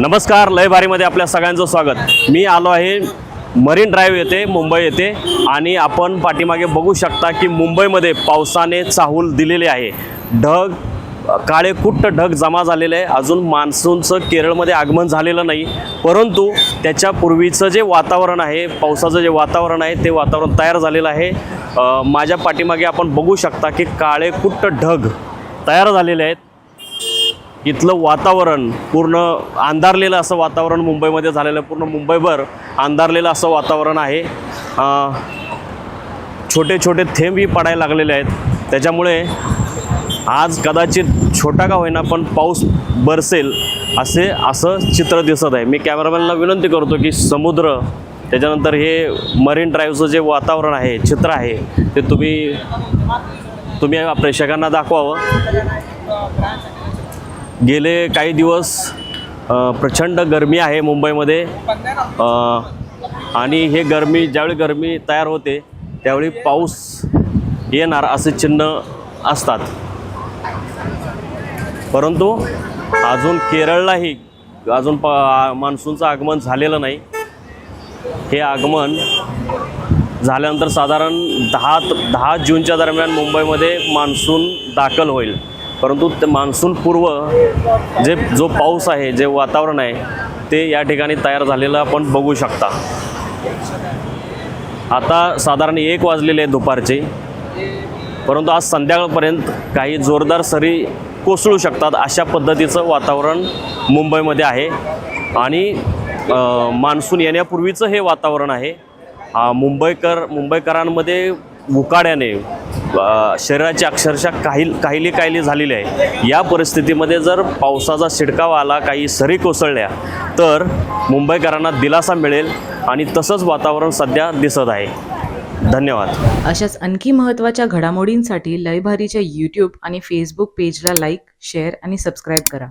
नमस्कार लय भारीमध्ये आपल्या सगळ्यांचं स्वागत. मी आलो आहे मरीन ड्राईव्ह येथे मुंबई येथे आणि आपण पाठीमागे बघू शकता की मुंबईमध्ये पावसाने चाहूल दिलेले आहे. ढग काळे कुट्ट ढग जमा झालेले आहे. अजून मान्सूनचं केरळमध्ये आगमन झालेलं नाही परंतु त्याच्या पूर्वीचं जे वातावरण आहे पावसाचं जे वातावरण आहे ते वातावरण तयार झालेलं आहे. माझ्या पाठीमागे आपण बघू शकता की काळे कुट्ट ढग तयार झालेले आहेत. इथलं वातावरण पूर्ण अंधारलेलं असं वातावरण मुंबईमध्ये झालेलं पूर्ण मुंबईभर अंधारलेलं असं वातावरण आहे. छोटे छोटे थेंबही पडायला लागलेले आहेत. त्याच्यामुळे आज कदाचित छोटा का होईना पण पाऊस बरसेल असे असं चित्र दिसत आहे. मी कॅमेरामॅनला विनंती करतो की समुद्र त्याच्यानंतर हे मरीन ड्राईव्हचं जे वातावरण आहे चित्र आहे ते तुम्ही तुम्ही प्रेक्षकांना दाखवावं. गेले काही दिवस प्रचंड गरमी आहे मुंबईमध्ये. आणि हे गरमी ज्यावेळी गरमी तयार होते त्यावेळी पाऊस येणार असे चिन्ह असतात. परंतु अजून केरळलाही अजून प मान्सूनचं आगमन झालेलं नाही. हे आगमन झाल्यानंतर साधारण दहा दहा जूनच्या दरम्यान मुंबईमध्ये मान्सून दाखल होईल. परंतु ते मान्सून पूर्व जे जो पाऊस आहे जे वातावरण आहे ते या ठिकाणी तयार झालेलं आपण बघू शकता. आता साधारण एक वाजलेले आहे दुपारचे. परंतु आज संध्याकाळपर्यंत काही जोरदार सरी कोसळू शकतात अशा पद्धतीचं वातावरण मुंबईमध्ये आहे. आणि मान्सून येण्यापूर्वीचं हे वातावरण आहे. मुंबईकर मुंबईकरांमध्ये उकाड्याने शरीराची अक्षरशः काही काहीले काहीले झालेली आहे. या परिस्थितीमध्ये जर पावसाचा शिडकाव आला काही सरी कोसळल्या तर मुंबईकरांना दिलासा मिळेल आणि तसंच वातावरण सध्या दिसत आहे. धन्यवाद. अशाच आणखी महत्त्वाच्या घडामोडींसाठी लयभारीच्या यूट्यूब आणि फेसबुक पेजला लाईक शेअर आणि सबस्क्राईब करा.